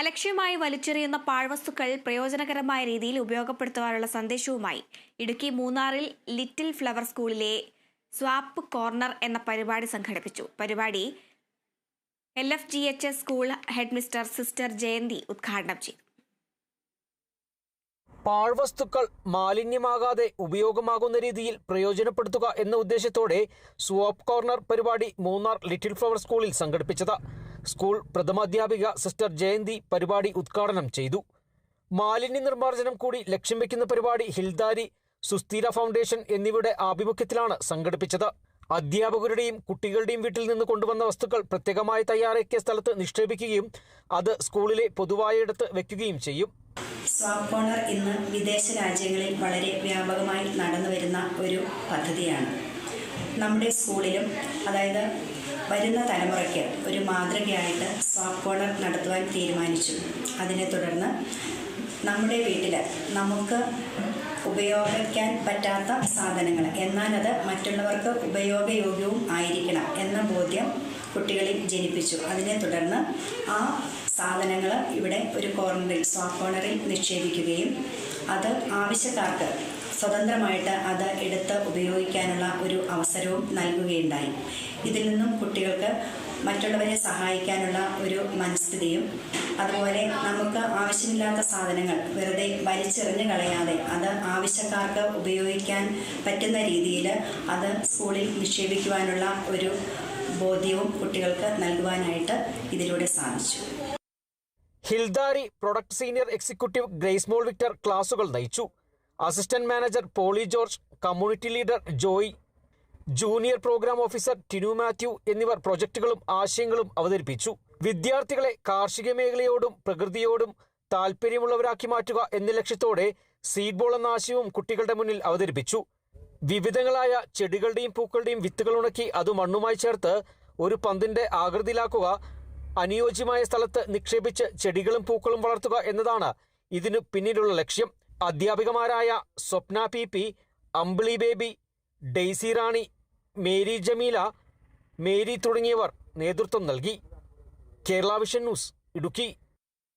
അലക്ഷ്യമായി വലിച്ചെറിയുന്ന പാഴ്വസ്തുക്കൾ പ്രയോജനകരമായ രീതിയിൽ ഉപയോഗപ്പെടുത്തുവാനുള്ള സന്ദേശവുമായി ഇടുക്കി മൂന്നാറിൽ ലിറ്റിൽ ഫ്ലവർ സ്കൂളിലെ സ്വാപ്പ് കോർണർ എന്ന പരിപാടി സംഘടിപ്പിച്ചു. പരിപാടി L F G H S school headmistress sister Jayanthi ഉദ്ഘാടനം ചെയ്തു. പാഴ്വസ്തുക്കൾ മാലിന്യമാകാതെ ഉപയോഗമാകുന്ന രീതിയിൽ പ്രയോജനപ്പെടുത്തുക എന്ന ഉദ്ദേശത്തോടെ സ്വാപ്പ് കോർണർ പരിപാടി മൂന്നാർ ലിറ്റിൽ ഫ്ലവർ സ്കൂളിൽ സംഘടിപ്പിച്ചത്. സ്കൂൾ പ്രഥമാധ്യാപിക സിസ്റ്റർ ജയന്തി പരിപാടി ഉദ്ഘാടനം ചെയ്തു. മാലിന്യ നിർമ്മാർജനം കൂടി ലക്ഷ്യം വെക്കുന്ന പരിപാടി ഹിൽദാരി സുസ്ഥിര ഫൗണ്ടേഷൻ എന്നിവയുടെ ആഭിമുഖ്യത്തിലാണ് സംഘടിപ്പിച്ചത്. അധ്യാപകരുടെയും കുട്ടികളുടെയും വീട്ടിൽ നിന്ന് കൊണ്ടുവന്ന വസ്തുക്കൾ പ്രത്യേകമായി തയ്യാറാക്കിയ സ്ഥലത്ത് നിക്ഷേപിക്കുകയും അത് സ്കൂളിലെ പൊതുവായ ഇടത്ത് വയ്ക്കുകയും ചെയ്യും. സ്വാപ്പ് കോർണർ ഇന്ന് വിദേശ രാജ്യങ്ങളിൽ വളരെ വ്യാപകമായി നടന്നുവരുന്ന ഒരു പദ്ധതിയാണ്. നമ്മുടെ സ്കൂളിലും അതായത് വരുന്ന തലമുറയ്ക്ക് ഒരു മാതൃകയായിട്ട് സ്വാപ്പോണർ നടത്തുവാൻ തീരുമാനിച്ചു. അതിനെ തുടർന്ന് നമ്മുടെ വീട്ടിൽ നമുക്ക് ഉപയോഗിക്കാൻ പറ്റാത്ത സാധനങ്ങൾ എന്നാൽ അത് മറ്റുള്ളവർക്ക് ഉപയോഗയോഗ്യവും ആയിരിക്കണം എന്ന ബോധ്യം കുട്ടികളിൽ ജനിപ്പിച്ചു. അതിനെ തുടർന്ന് ആ സാധനങ്ങൾ ഇവിടെ ഒരു കോർണറിൽ സ്വാ കോർണറിൽ നിക്ഷേപിക്കുകയും അത് ആവശ്യക്കാർക്ക് സ്വതന്ത്രമായിട്ട് അത് എടുത്ത് ഉപയോഗിക്കാനുള്ള ഒരു അവസരവും നൽകുകയുണ്ടായി. ഇതിൽ നിന്നും കുട്ടികൾക്ക് മറ്റുള്ളവരെ സഹായിക്കാനുള്ള ഒരു മനസ്ഥിതിയും അതുപോലെ നമുക്ക് ആവശ്യമില്ലാത്ത സാധനങ്ങൾ വെറുതെ വലിച്ചെറിഞ്ഞ് കളയാതെ അത് ആവശ്യക്കാർക്ക് ഉപയോഗിക്കാൻ പറ്റുന്ന രീതിയിൽ അത് സ്കൂളിൽ നിക്ഷേപിക്കുവാനുള്ള ഒരു ബോധ്യവും കുട്ടികൾക്ക് നൽകുവാനായിട്ട് ഇതിലൂടെ സാധിച്ചു. Hilldari product senior executive Grace Mol Victor ക്ലാസുകൾ നയിച്ചു. Assistant manager Poly George community leader Joy junior program officer Tinu Mathew എന്നിവർ പ്രൊജക്ടുകളും ആശയങ്ങളും അവതരിപ്പിച്ചു. വിദ്യാർത്ഥികളെ കാർഷിക മേഖലയോടും പ്രകൃതിയോടും താല്പര്യമുള്ളവരാക്കി മാറ്റുക എന്ന ലക്ഷ്യത്തോടെ സീഡ് ബോൾ എന്ന ആശയവും കുട്ടികളുടെ മുന്നിൽ അവതരിപ്പിച്ചു. വിവിധങ്ങളായ ചെടികളുടെയും പൂക്കളുടെയും വിത്തുകൾ ഉണക്കി അത് മണ്ണുമായി ചേർത്ത് ഒരു പന്തിന്റെ ആകൃതിയിലാക്കുക അനുയോജ്യമായ സ്ഥലത്ത് നിക്ഷേപിച്ച് ചെടികളും പൂക്കളും വളർത്തുക എന്നതാണ് ഇതിനു പിന്നിലുള്ള ലക്ഷ്യം. അധ്യാപികമാരായ Swapna P P Ambili Baby Daisy Rani Mary Jameela Mary തുടങ്ങിയവർ നേതൃത്വം നൽകി. Kerala vision news Idukki.